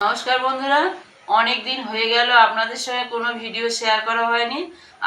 নমস্কার বন্ধুরা অনেক দিন হয়ে গেল, আপনাদের সঙ্গে কোনো ভিডিও শেয়ার করা হয়নি।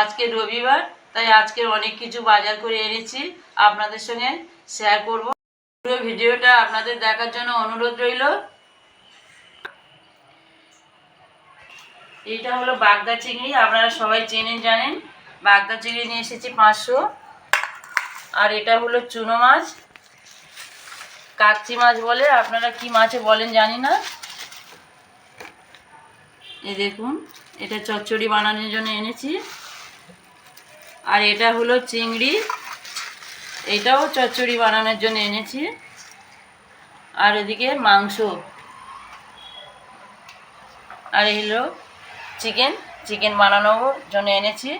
আজকে রবিবার, তাই আজকে অনেক কিছু বাজার করে এনেছি, আপনাদের সঙ্গে শেয়ার করব। পুরো ভিডিওটা আপনাদের দেখার জন্য অনুরোধ রইল। এটা হলো বাগদা চিংড়ি, আপনারা সবাই চেনেন, জানেন। বাগদা চিংড়ি নিয়ে এসেছি পাঁচশো। আর এটা হলো চুনো মাছ। কাচ্চি মাছ বলে, আপনারা কি মাছে বলেন জানি না। এই দেখুন, এটা চচ্চড়ি বানানোর জন্য এনেছি। আর এটা হলো চিংড়ি, এটাও চচ্চড়ি বানানোর জন্য এনেছি। আর এদিকে মাংস। আর হলো চিকেন চিকেন বানানোর জন্য এনেছি।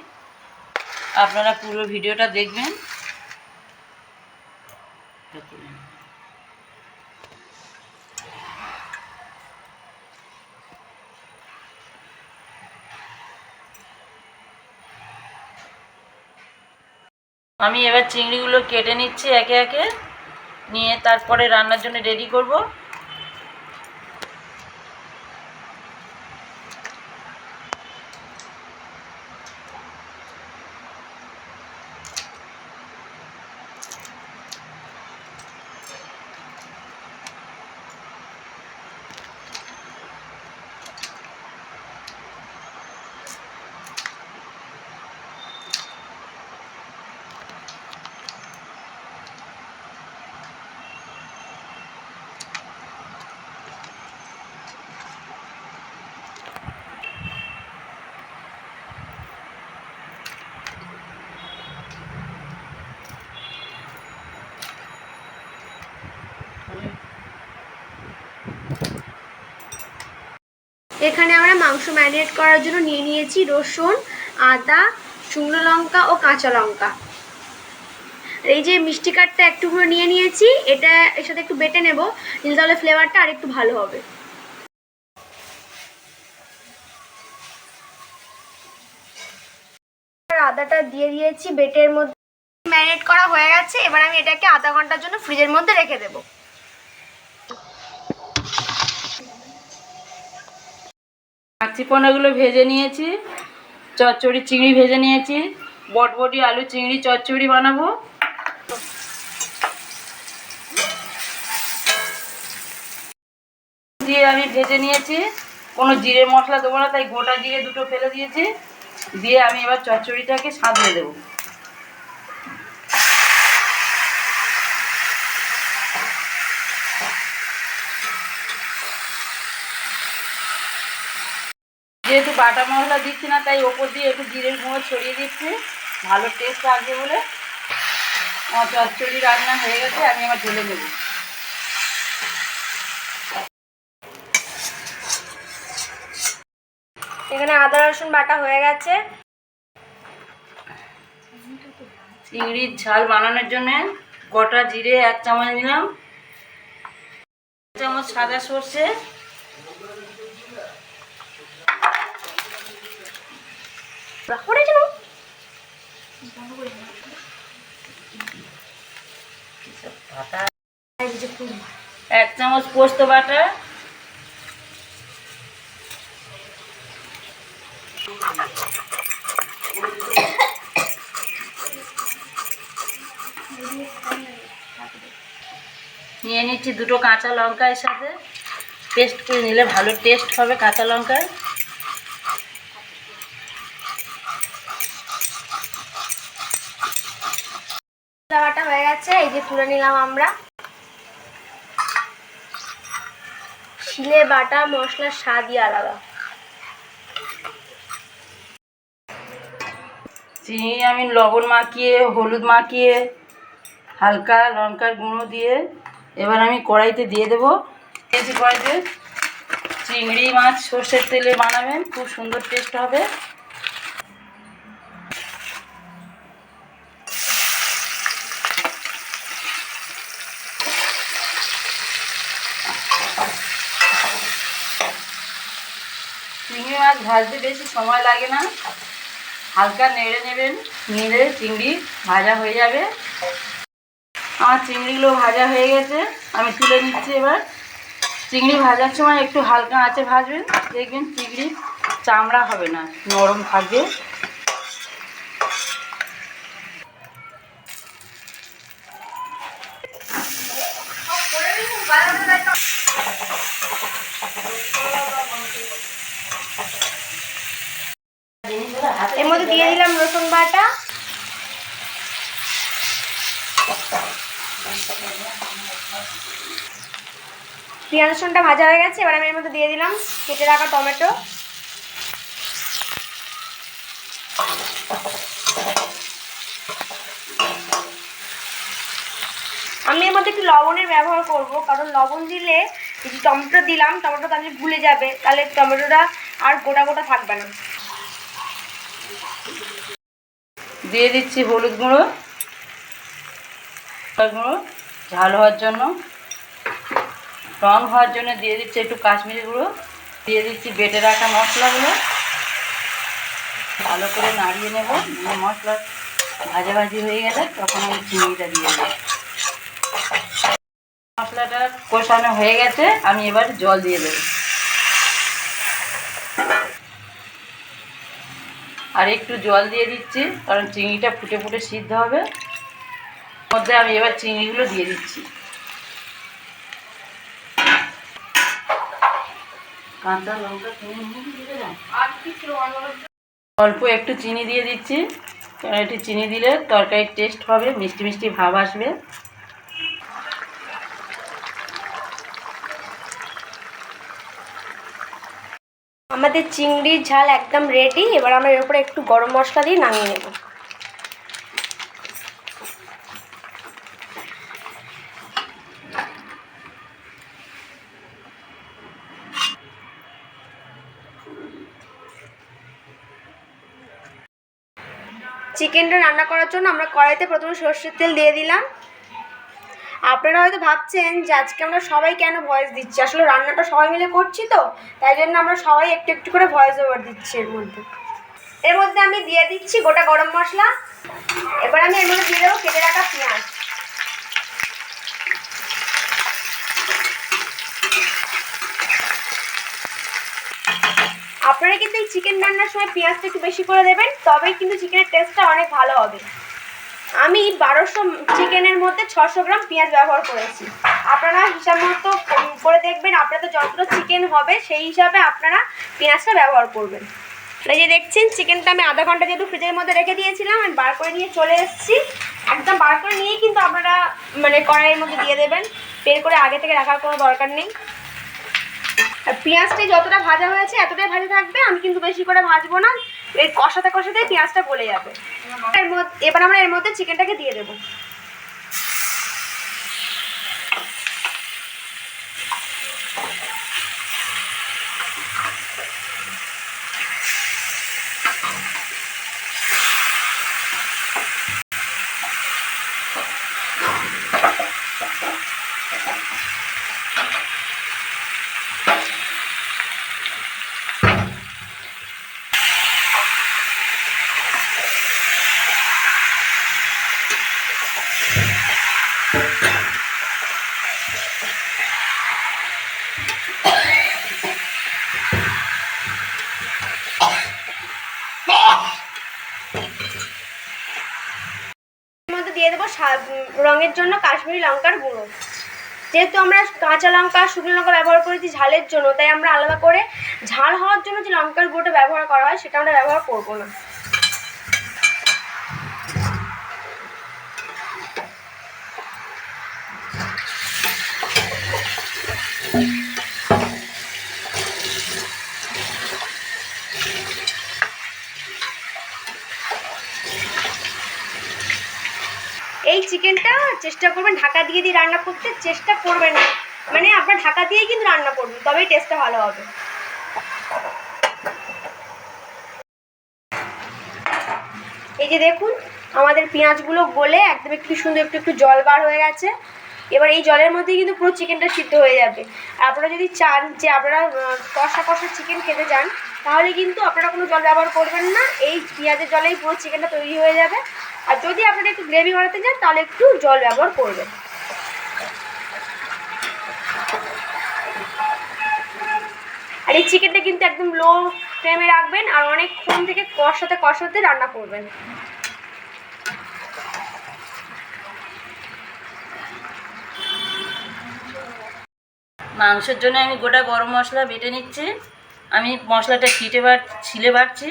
আপনারা পুরো ভিডিওটা দেখবেন। আমি এবার চিংড়িগুলো কেটে নিচ্ছি একে একে। নিয়ে তারপরে রান্নার জন্য রেডি করব। এখানে আমরা মাংস ম্যারিনেট করার জন্য নিয়ে নিয়েছি রসুন, আদা, শুকনো লঙ্কা ও কাঁচা লঙ্কা। এই যে মিষ্টি কাঠটা একটুখানি নিয়ে নিয়েছি, এটা এর সাথে একটু বেটে নেব, নিলে তাহলে ফ্লেভারটা আর একটু ভালো হবে। আদাটা দিয়ে দিয়েছি, বেটের মধ্যে ম্যারিনেট করা হয়ে গেছে, এবার আমি এটাকে আধা ঘণ্টার জন্য ফ্রিজের মধ্যে রেখে দেবো। কাচ্চি পোনাগুলো ভেজে নিয়েছি, চচ্চড়ি চিংড়ি ভেজে নিয়েছি, বটবটি, আলু চিংড়ি, চচ্চড়ি বানাবো। দিয়ে আমি ভেজে নিয়েছি, কোনো জিরে মশলা দেবো না, তাই গোটা জিরে দুটো ফেলে দিয়েছি। দিয়ে আমি এবার চচ্চড়িটাকে সাঁতরে দেবো। যেহেতু বাটা মশলা দিচ্ছি না তাই ওপর দিয়ে একটু জিরের গুঁড়ো ছড়িয়ে দিচ্ছি। ভালো টেস্ট আসবে বলে। আমার চচ্চড়ি রান্না হয়ে গেছে আমি আমার ঢেলে নেব। এখানে আদা রসুন বাটা হয়ে গেছে। চিংড়ির ঝাল বানানোর জন্য গোটা জিরে এক চামচ নিলাম চামচ সাদা সর্ষে। এক চামচ পোস্ত বাটা। নিয়ে নিচ্ছি দুটো কাঁচা লঙ্কা এর সাথে। পেস্ট করে নিলে ভালো টেস্ট হবে কাঁচা লঙ্কার মশলা বাটা হয়ে গেছে এই যে তুলে নিলাম আমরা। শিলে বাটা, মশলার স্বাদই আলাদা। চিনি, আমি লবণ মাখিয়ে, হলুদ মাখিয়ে, হালকা লঙ্কার গুঁড়ো দিয়ে এবার আমি কড়াইতে দিয়ে দেবো। দিয়েছি কড়াইতে চিংড়ি মাছ, সর্ষের তেলে বানাবেন, খুব সুন্দর টেস্ট হবে। চিংড়ি মাছ ভাজতে বেশি সময় লাগে না। হালকা নেড়ে নেবেন, নেড়ে চিংড়ি ভাজা হয়ে যাবে। আমার চিংড়িগুলো ভাজা হয়ে গেছে, আমি তুলে নিচ্ছি এবার। চিংড়ি ভাজার সময় একটু হালকা আঁচে ভাজবেন, দেখবেন চিংড়ি চামড়া হবে না, নরম থাকবে এর মধ্যে দিয়ে দিলাম রসুন বাটা পেঁয়াজ রসুনটা ভাজা হয়ে গেছে, এবার আমি এর মধ্যে দিয়ে দিলাম কেটে রাখা টমেটো। আমি এর মধ্যে একটু লবণের ব্যবহার করব, কারণ লবণ দিলে এই যে টমেটো দিলাম, টমেটো তাহলে গুলে যাবে, তাহলে টমেটোটা আর গোটা গোটা থাকবে না। দিয়ে দিচ্ছি হলুদ গুঁড়ো গুঁড়ো, ঝাল হওয়ার জন্য। রং হওয়ার জন্য দিয়ে দিচ্ছি একটু কাশ্মীরি গুঁড়ো। দিয়ে দিচ্ছি বেটে রাখা মশলাগুলো। ভালো করে নাড়িয়ে নেব। নিয়ে মশলা ভাজা ভাজি হয়ে গেলে তখন আমি চিংড়িটা দিয়ে দেবো। মশলাটা কষানো হয়ে গেছে, আমি এবার জল দিয়ে দেবো। আর একটু জল দিয়ে দিচ্ছি, কারণ চিংড়িটা ফুটে ফুটে সিদ্ধ হবে। মধ্যে আমি এবার চিংড়িগুলো দিয়ে দিচ্ছি কাঁচা লঙ্কা চিনি নিয়ে দিয়ে দিলাম। অল্প একটু চিনি দিয়ে দিচ্ছি। কারণ একটু চিনি দিলে তরকারির টেস্ট হবে মিষ্টি মিষ্টি ভাব আসবে। আমাদের চিংড়ির ঝাল একদম রেডি এবার আমরা এর উপরে একটু গরম মশলা দিয়ে নামিয়ে নেব। চিকেনটা রান্না করার জন্য আমরা কড়াইতে প্রথমে সর্ষের তেল দিয়ে দিলাম। আপনারা হয়তো ভাবছেন যে আজকে আমরা সবাই কেন ভয়েস দিচ্ছি? আসলে রান্নাটা সবাই মিলে করছি তো, তাই জন্য আমরা সবাই একটু একটু করে ভয়েস ওভার দিচ্ছি এর মধ্যে। এর মধ্যে আমি দিয়ে দিচ্ছি গোটা গরম মশলা। এবার আমি এর মধ্যে দিয়ে দেবো কেটে রাখা পেঁয়াজ। আপনারা কিন্তু এই চিকেন রান্নার সময় পেঁয়াজটা একটু বেশি করে দেবেন, তবেই কিন্তু চিকেনের টেস্টটা অনেক ভালো হবে। আমি বারোশো চিকেনের মধ্যে ছশো গ্রাম পেঁয়াজ ব্যবহার করেছি। আপনারা হিসাব মতো করে দেখবেন, আপনাদের যতটা চিকেন হবে, সেই হিসাবে আপনারা পেঁয়াজটা ব্যবহার করবেন। এই যে দেখছেন চিকেনটা আমি আধা ঘণ্টা যেহেতু ফ্রিজের মধ্যে রেখে দিয়েছিলাম, আমি বার করে নিয়ে চলে এসেছি। একদম বার করে নিয়েই কিন্তু আপনারা মানে কড়াইয়ের মধ্যে দিয়ে দেবেন। বের করে আগে থেকে রাখার কোনো দরকার নেই। পেঁয়াজটা যতটা ভাজা হয়েছে এতটাই ভাজা থাকবে, আমি কিন্তু বেশি করে ভাজবো না। এই কষাতে কষাতে পেঁয়াজটা গলে যাবে। এর মধ্যে এবার আমরা এর মধ্যে চিকেনটাকে দিয়ে দেবো এর মধ্যে দিয়ে দেবো রঙের জন্য কাশ্মীরি লঙ্কার গুঁড়ো। যেহেতু আমরা কাঁচা লঙ্কা, শুকনো লঙ্কা ব্যবহার করেছি ঝালের জন্য, তাই আমরা আলাদা করে ঝাল হওয়ার জন্য যে লঙ্কার গুঁড়োটা ব্যবহার করা হয়, সেটা আমরা ব্যবহার করব না। এই চিকেনটা চেষ্টা করবেন, ঢাকা দিয়ে দিয়ে রান্না করতে চেষ্টা করবেন না। মানে আপনার ঢাকা দিয়েই কিন্তু রান্না করবেন, তবেই টেস্টটা ভালো হবে। এই যে দেখুন, আমাদের পেঁয়াজগুলো গলে একদম একটু সুন্দর একটু একটু জল বার হয়ে গেছে। এবার এই জলের মধ্যে কিন্তু পুরো চিকেনটা সিদ্ধ হয়ে যাবে। আর আপনারা যদি চান যে আপনারা কষা কষা চিকেন খেতে চান, তাহলে কিন্তু আপনারা কোনো জল ব্যবহার করবেন না। এই পেঁয়াজের জলেই পুরো চিকেনটা তৈরি হয়ে যাবে। আর যদি আপনারা একটু গ্রেভি বানাতে চান, তাহলে একটু জল ব্যবহার করবেন। আর এই চিকেনটা কিন্তু একদম লো ফ্লেমে রাখবেন আর অনেকক্ষণ থেকে কষাতে কষাতে রান্না করবেন। মাংসের জন্য আমি গোটা গরম মশলা বেটে নিচ্ছি। আমি মশলাটা ছিটে বাট ছিলে বাটছি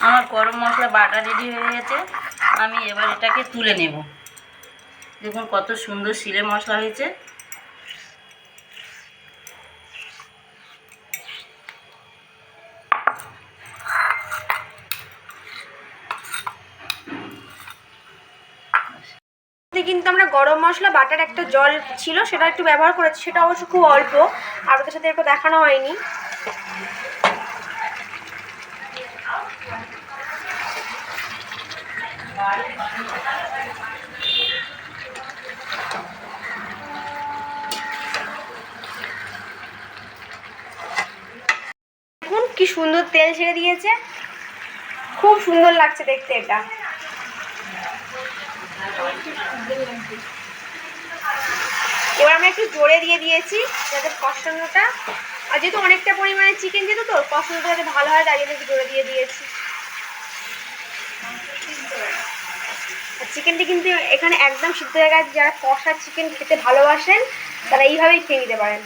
আমার মশলা বাটা রেডি হয়ে গেছে, আমি এবার এটাকে তুলে নেব। দেখুন কত সুন্দর শিলে মশলা হয়েছে। কিন্তু আমরা গরম মশলা, বাটার একটা জল ছিল, সেটা একটু ব্যবহার করেছি, সেটা অবশ্য খুব অল্প আপনাদের সাথে একটু দেখানো হয়নি। কি সুন্দর তেল ছেড়ে দিয়েছে। খুব সুন্দর লাগছে দেখতে এটা। এবার আমরা একটু জোরে দিয়ে দিয়েছি যাতে কষানোটা আর যেহেতু অনেকটা পরিমাণে চিকেন যেত তো কষানোটা যাতে ভালো হয়, তাই জন্য একটু জোরে দিয়ে দিয়েছি। চিকেনটি কিন্তু এখানে একদম সিদ্ধ হয়ে গেছে। যারা কষা চিকেন খেতে ভালোবাসেন, তারা এইভাবেই খেয়ে নিতে পারেন।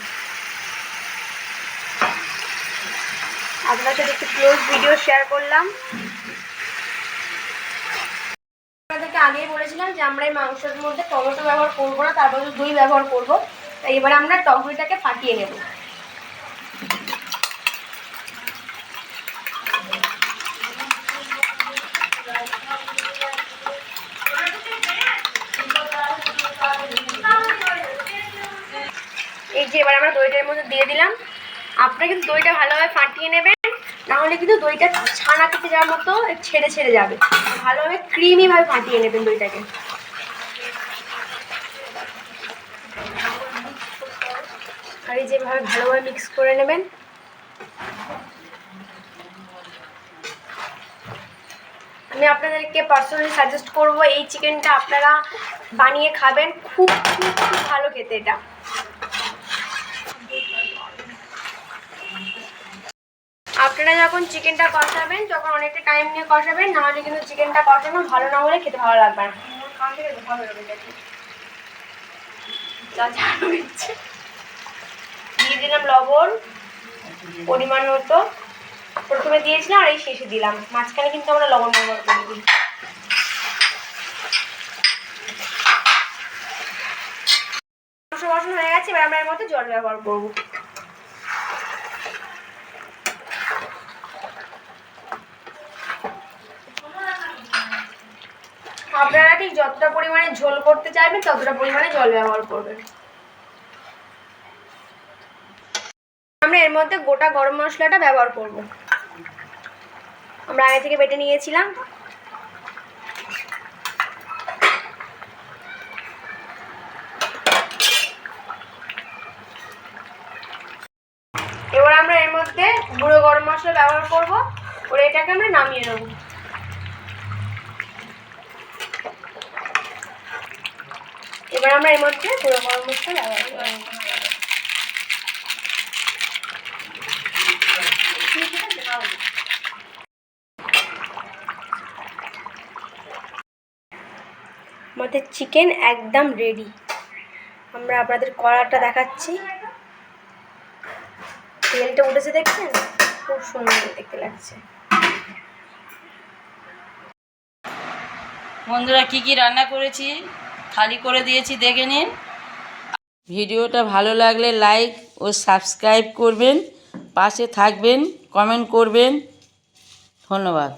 আপনার সাথে একটু ক্লোজ ভিডিও শেয়ার করলাম। আপনাদেরকে আগেই বলেছিলাম যে আমরা এই মাংসের মধ্যে টমেটো ব্যবহার করব না, তারপর দই ব্যবহার করব। তাই এবার আমরা টমেটোটাকে ফাটিয়ে নেব এই যে এবার আমরা দইটার মধ্যে দিয়ে দিলাম। আপনারা কিন্তু দইটা ভালোভাবে ফাটিয়ে নেবেন। নাহলে কিন্তু দইটা ছানা খেতে যাওয়ার মতো ছেড়ে ছেড়ে যাবে। ভালোভাবে ক্রিমিভাবে ফাটিয়ে নেবেন দইটাকে। আর এই যেভাবে ভালোভাবে মিক্স করে নেবেন। আমি আপনাদেরকে পার্সোনালি সাজেস্ট করব, এই চিকেনটা আপনারা বানিয়ে খাবেন। খুব খুব খুব ভালো খেতে এটা। আপনারা যখন চিকেনটা কষাবেন, তখন অনেকটা টাইম নিয়ে কষাবেন, নাহলে কিন্তু চিকেনটা কষানো ভালো না হলে খেতে ভালো লাগবে না। দিয়ে দিলাম লবণ, পরিমাণ মতো। প্রথমে দিয়েছিলাম আর এই শেষে দিলাম। মাঝখানে কিন্তু আমরা লবণ ব্যবহার করে দিই মাংস বসানো হয়ে গেছে, এবার আমরা এর মতো জল ব্যবহার করব। আপনারা ঠিক যতটা পরিমাণে ঝোল করতে চাইবেন, ততটা পরিমাণে জল ব্যবহার করবেন। আমরা এর মধ্যে গোটা গরম মশলাটা ব্যবহার করব। আমরা আগে থেকে বেটে নিয়েছিলাম। এবার আমরা এর মধ্যে গুঁড়ো গরম মশলা ব্যবহার করব। ওর এটাকে আমরা নামিয়ে নেব। এবার আমরা এর মধ্যে গুঁড়ো গরম মশলা করব। আমাদের চিকেন একদম রেডি আমরা আপনাদের কড়াটা দেখাচ্ছি। তেলটা উঠেছে দেখছেন? খুব সুন্দর দেখতে লাগছে। বন্ধুরা, কি কি রান্না করেছি? খালি করে দিয়েছি, দেখে নিন। ভিডিওটা ভালো লাগলে লাইক ও সাবস্ক্রাইব করবেন, পাশে থাকবেন, কমেন্ট করবেন। ধন্যবাদ।